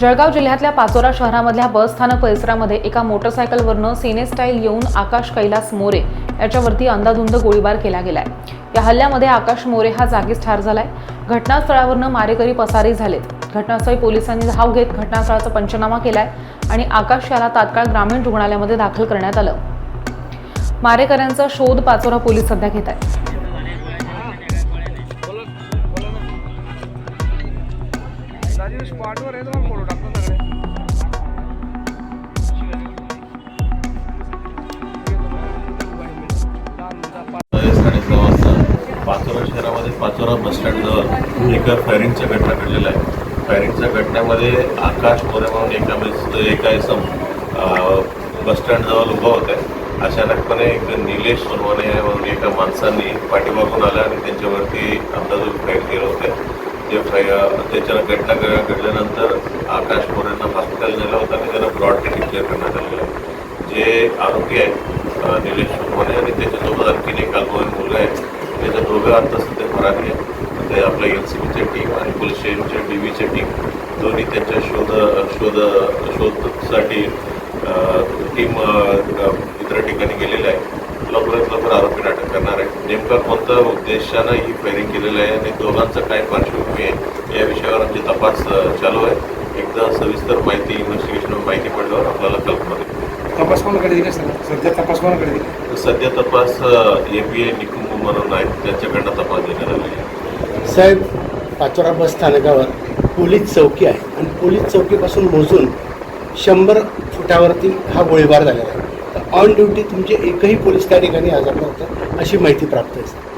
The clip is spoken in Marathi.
जळगाव जिल्ह्यातल्या पाचोरा शहरामधल्या बसस्थानक परिसरामध्ये एका मोटरसायकलवरनं सिने स्टाईल येऊन आकाश कैलास मोरे याच्यावरती अंदाधुंद गोळीबार केला गेलाय. या हल्ल्यामध्ये आकाश मोरे हा जागीच ठार झालाय. घटनास्थळावरनं मारेकरी पसारी झालेत. घटनास्थळी पोलिसांनी धाव घेत घटनास्थळाचा पंचनामा केलाय आणि आकाश याला तात्काळ ग्रामीण रुग्णालयामध्ये दाखल करण्यात आलं. मारेकऱ्यांचा शोध पाचोरा पोलीस सध्या घेत आहेत. राजीव स्पॉटवर आहे तुम्हाला फोटो टाकतो सगळे. पाचोरा शहरामध्ये पाचोरा बसस्टँडजवळ एका फायरिंगच्या घटना घडलेल्या आहे फायरिंगच्या घटनेमध्ये आकाश मोरे म्हणून एका बस एका इसम बसस्टँडजवळ उभा होता अचानकपणे एक निलेश सोनवाने म्हणून एका माणसांनी पाठीमागून आला आणि त्यांच्यावरती अंदाज फायर केलं होतं. जे फाय त्याच्यानं घटना घडल्यानंतर आकाश मोरेंना हॉस्पिटल नेलं होतं आणि त्यांना ब्रॉड डिक्लेअर करण्यात आलेलं आहे. जे आरोपी आहेत निलेश मोरे आणि त्याच्यासोबत आणखीन एक अल्पवयीन मुलगा आहे. त्याच्या दोघं आता सध्या फरारी आहे ते आपल्या एन सी बीच्या टीम आणि पोलीस स्टेशनच्या डी व्हीची टीम दोन्ही त्यांच्या शोध शोध शोधसाठी टीम इतर ठिकाणी गेलेलं आहे लवकरात लवकर आरोपी अटक करणार आहे नेमका कोणत्या उद्देशानं ही फायरिंग केलेलं आहे आणि दोघांचं काय पार्श्वभूमी आहे. या विषयावर आमची तपास चालू आहे. एकदा सविस्तर माहिती इन्व्हेस्टिगेशन माहिती पडल्यावर आपल्याला कल्पना देईल तपास कोणाकडे दिला सर? सध्या तपास कोणाकडे दिला? सध्या तपास ए पी ए निकुंभ म्हणून आहेत त्यांच्याकडनं तपास देण्यात आलेला आहे. साहेब पाचोरा बस स्थानकावर पोलीस चौकी आहे. आणि पोलीस चौकीपासून मोजून शंभर फुटावरती हा गोळीबार झालेला आहे. ऑन ड्युटी तुमचे एकही पोलीस त्या ठिकाणी हजर नव्हतं अशी माहिती प्राप्त आहे